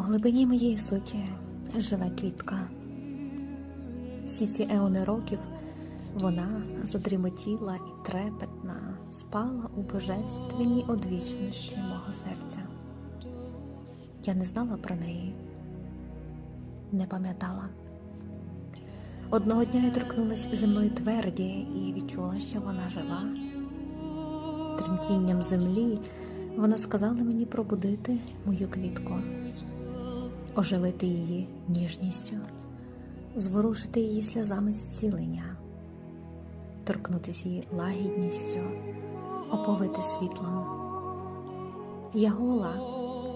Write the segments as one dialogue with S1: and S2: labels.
S1: глибині моєї суті живе квітка. Всі ці еони років вона задрімотіла і трепетна, спала у божественній одвічності мого серця. Я не знала про неї, не пам'ятала. Одного дня я торкнулася земної тверді і відчула, що вона жива. Тремтінням землі вона сказала мені пробудити мою квітку, оживити її ніжністю, зворушити її сльозами зцілення, торкнутися її лагідністю, оповити світлом. Я гола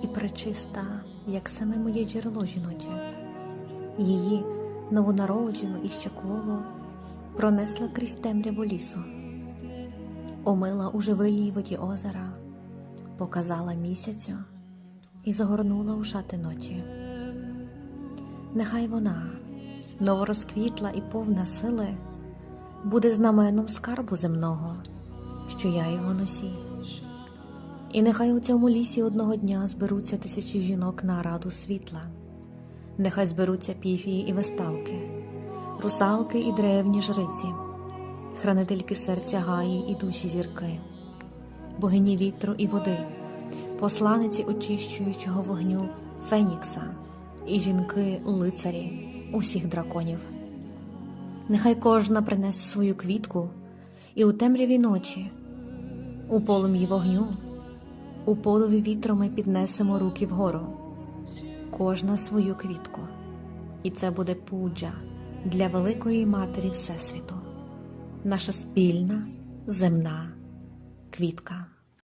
S1: і пречиста, як саме моє джерело жіноче. Її новонароджену і ще коло пронесла крізь темряву лісу, омила у живильній воді озера, показала місяцю і загорнула у шати ночі. Нехай вона, новорозквітла і повна сили, буде знаменом скарбу земного, що я його носій. І нехай у цьому лісі одного дня зберуться тисячі жінок на раду світла. Нехай зберуться піфії і веставки, русалки і древні жриці, хранительки серця гаї і душі зірки, богині вітру і води, посланиці очищуючого вогню Фенікса і жінки лицарі усіх драконів. Нехай кожна принесе свою квітку і у темряві ночі, у полум'ї вогню, у подові вітру ми піднесемо руки вгору кожна свою квітку, і це буде пуджа для великої матері Всесвіту, наша спільна земна квітка.